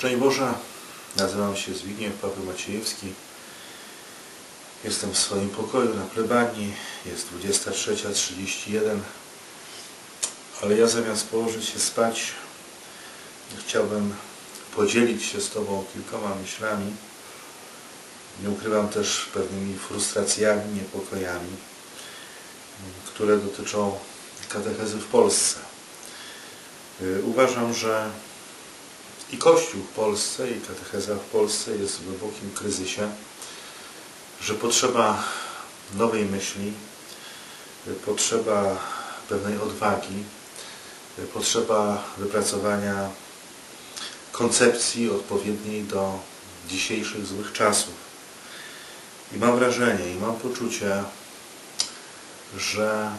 Szczęść Boże, nazywam się Zbigniew Paweł Maciejewski. Jestem w swoim pokoju na plebanii, jest 23.31, ale ja zamiast położyć się spać, chciałbym podzielić się z Tobą kilkoma myślami. Nie ukrywam też pewnymi frustracjami, niepokojami, które dotyczą katechezy w Polsce. Uważam, że i Kościół w Polsce, i katecheza w Polsce jest w głębokim kryzysie, że potrzeba nowej myśli, potrzeba pewnej odwagi, potrzeba wypracowania koncepcji odpowiedniej do dzisiejszych złych czasów. I mam wrażenie, i mam poczucie, że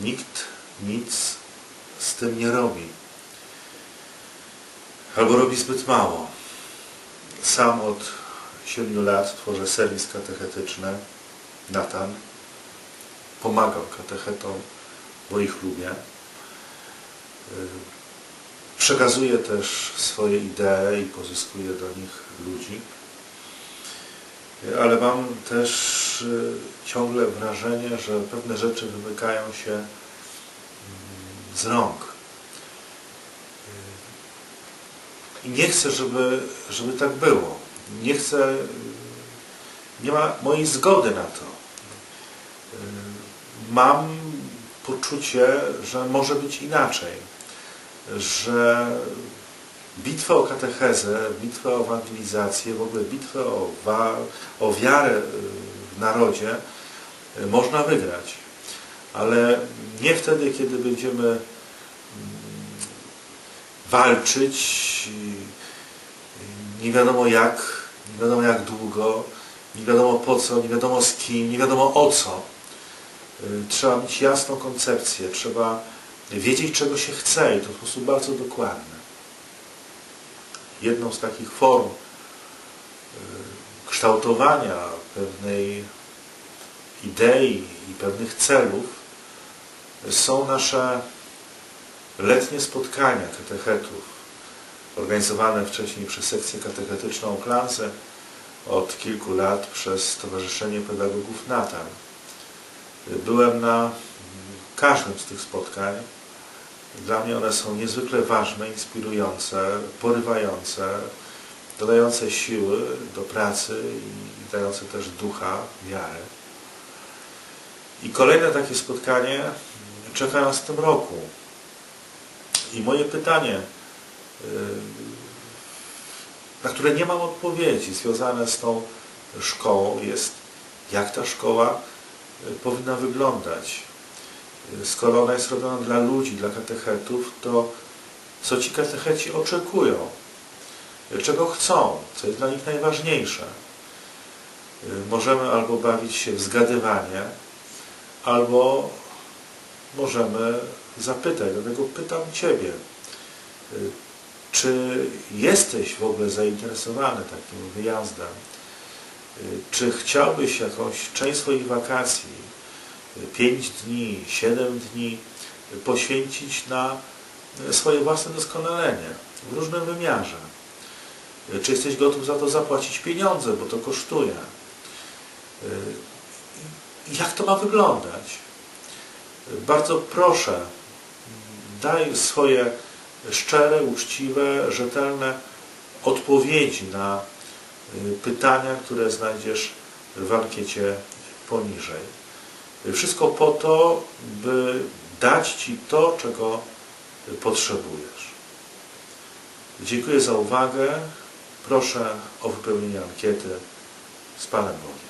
nikt nic z tym nie robi. Albo robi zbyt mało. Sam od siedmiu lat tworzę serwis katechetyczny Natan. Pomagam katechetom, bo ich lubię. Y, Przekazuję też swoje idee i pozyskuję do nich ludzi. Y, Ale mam też y, ciągle wrażenie, że pewne rzeczy wymykają się mm, z rąk. I nie chcę, żeby, żeby tak było. Nie chcę, nie ma mojej zgody na to. Mam poczucie, że może być inaczej. Że bitwę o katechezę, bitwę o ewangelizację, w ogóle bitwę o, o wiarę w narodzie można wygrać. Ale nie wtedy, kiedy będziemy walczyć nie wiadomo jak, nie wiadomo jak długo, nie wiadomo po co, nie wiadomo z kim, nie wiadomo o co. Trzeba mieć jasną koncepcję, trzeba wiedzieć czego się chce i to w sposób bardzo dokładny. Jedną z takich form kształtowania pewnej idei i pewnych celów są nasze letnie spotkania katechetów, organizowane wcześniej przez sekcję katechetyczną Klanse, od kilku lat przez Stowarzyszenie Pedagogów Natan. Byłem na każdym z tych spotkań. Dla mnie one są niezwykle ważne, inspirujące, porywające, dodające siły do pracy i dające też ducha, wiary. I kolejne takie spotkanie czeka nas w tym roku. I moje pytanie, na które nie mam odpowiedzi, związane z tą szkołą, jest jak ta szkoła powinna wyglądać. Skoro ona jest robiona dla ludzi, dla katechetów, to co ci katecheci oczekują, czego chcą, co jest dla nich najważniejsze. Możemy albo bawić się w zgadywanie, albo możemy zapytać, dlatego pytam Ciebie, czy jesteś w ogóle zainteresowany takim wyjazdem? Czy chciałbyś jakąś część swoich wakacji, 5 dni, 7 dni, poświęcić na swoje własne doskonalenie w różnym wymiarze? Czy jesteś gotów za to zapłacić pieniądze, bo to kosztuje? Jak to ma wyglądać? Bardzo proszę, daj swoje szczere, uczciwe, rzetelne odpowiedzi na pytania, które znajdziesz w ankiecie poniżej. Wszystko po to, by dać Ci to, czego potrzebujesz. Dziękuję za uwagę. Proszę o wypełnienie ankiety z Panem Bogiem.